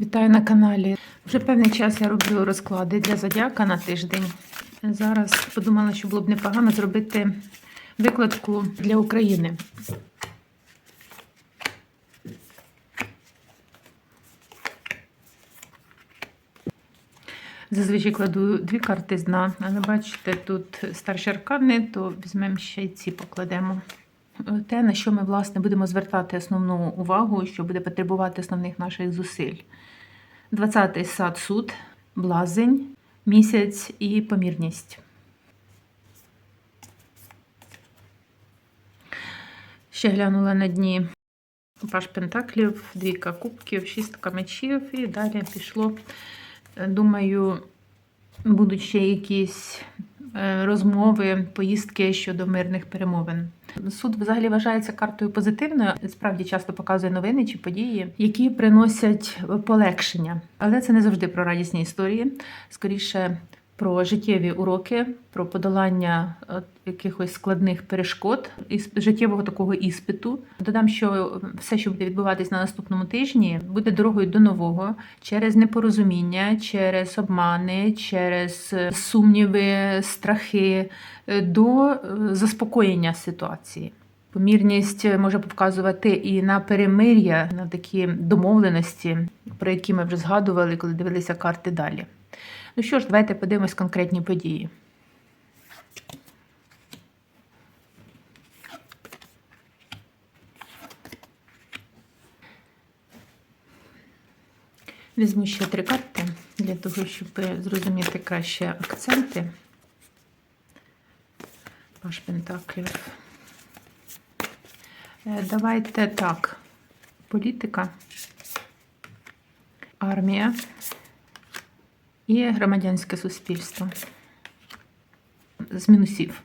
Вітаю на каналі. Вже певний час я роблю розклади для зодіака на тиждень. Зараз подумала, що було б непогано зробити викладку для України. Зазвичай кладу дві карти з дна, але бачите, тут старші аркани, то візьмемо ще й ці покладемо. Те, на що ми власне будемо звертати основну увагу, що буде потребувати основних наших зусиль. 20-й сад суд, блазень, місяць і помірність. Ще глянула на дні паш пентаклів, двійка кубків, шістка мечів і далі пішло. Думаю, будуть ще якісь розмови, поїздки щодо мирних перемовин. Суд взагалі вважається картою позитивною. Справді часто показує новини чи події, які приносять полегшення. Але це не завжди про радісні історії, скоріше про життєві уроки, про подолання е, якихось складних перешкод із життєвого такого іспиту. Додам, що все, що буде відбуватись на наступному тижні, буде дорогою до нового через непорозуміння, через обмани, через е, сумніви, страхи е, до заспокоєння ситуації. Помірність може показувати і на перемир'я, на такі домовленості, про які ми вже згадували, коли дивилися карти далі. Ну що ж, давайте подивимось конкретні події. Візьму ще три карти для того, щоб зрозуміти краще акценти. Паш Пентаклів. Е, Давайте так. Політика, армія і громадянське суспільство. З мінусів.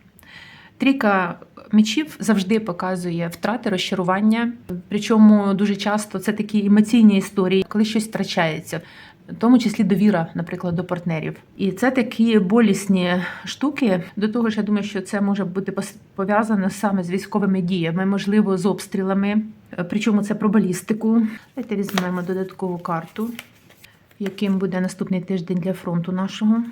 Трійка мечів завжди показує втрати, розчарування. Причому дуже часто це такі емоційні історії, коли щось втрачається, в тому числі довіра, наприклад, до партнерів. І це такі болісні штуки. До того ж, я думаю, що це може бути пов'язано саме з військовими діями, можливо, з обстрілами. Причому це про балістику. Давайте візьмемо додаткову карту, яким буде наступний тиждень для фронту нашого.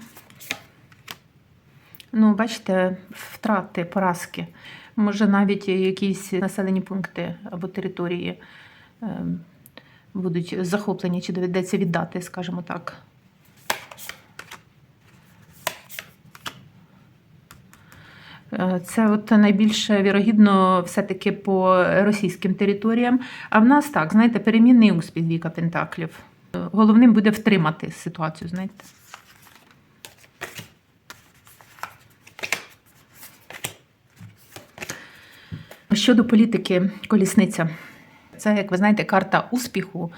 Ну, бачите, втрати, поразки. Може, навіть якісь населені пункти або території ем, будуть захоплені чи доведеться віддати, скажімо так. Е, Це от найбільше вірогідно все-таки по російським територіям. А в нас так, знаєте, перемінний успіх Віка Пентаклів. Головним буде втримати ситуацію, знаєте. Щодо політики, колісниця. Це, як ви знаєте, карта успіху.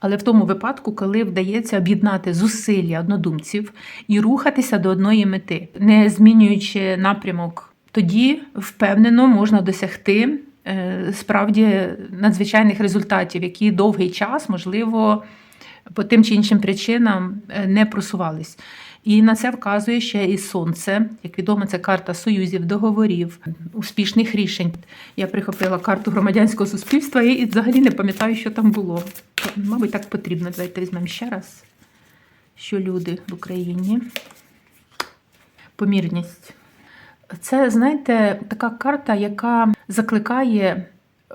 Але в тому випадку, коли вдається об'єднати зусилля однодумців і рухатися до одної мети, не змінюючи напрямок, тоді впевнено можна досягти е, справді надзвичайних результатів, які довгий час, можливо, по тим чи іншим причинам е, не просувались. І на це вказує ще і сонце. Як відомо, це карта союзів, договорів, успішних рішень. Я прихопила карту громадянського суспільства і взагалі не пам'ятаю, що там було. Мабуть, так потрібно. Давайте візьмемо ще раз, що люди в Україні. Помірність. Це, знаєте, така карта, яка закликає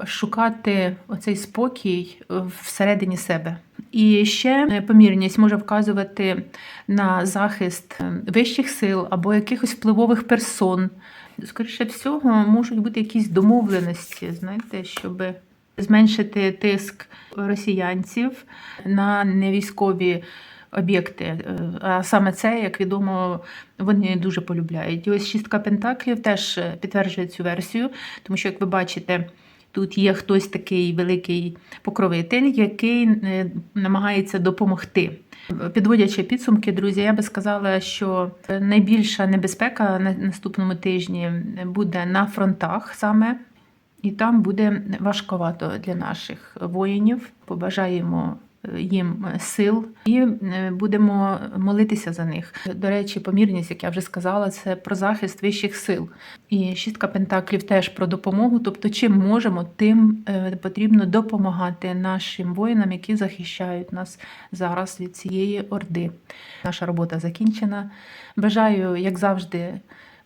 шукати оцей спокій всередині себе. І ще помірність може вказувати на захист вищих сил або якихось впливових персон. Скоріше всього, можуть бути якісь домовленості, знаєте, щоб зменшити тиск росіянців на невійськові об'єкти. А саме це, як відомо, вони дуже полюбляють. І ось шістка пентаклів теж підтверджує цю версію, тому що, як ви бачите, Тут є хтось такий великий покровитель, який е, намагається допомогти. Підводячи підсумки, друзі, я би сказала, що найбільша небезпека на наступному тижні буде на фронтах саме, і там буде важковато для наших воїнів. Побажаємо їм сил і е, будемо молитися за них. До речі, помірність, як я вже сказала, це про захист вищих сил. І шістка пентаклів теж про допомогу. Тобто, чим можемо, тим е, потрібно допомагати нашим воїнам, які захищають нас зараз від цієї орди. Наша робота закінчена. Бажаю, як завжди,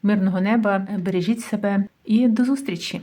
мирного неба. Бережіть себе і до зустрічі!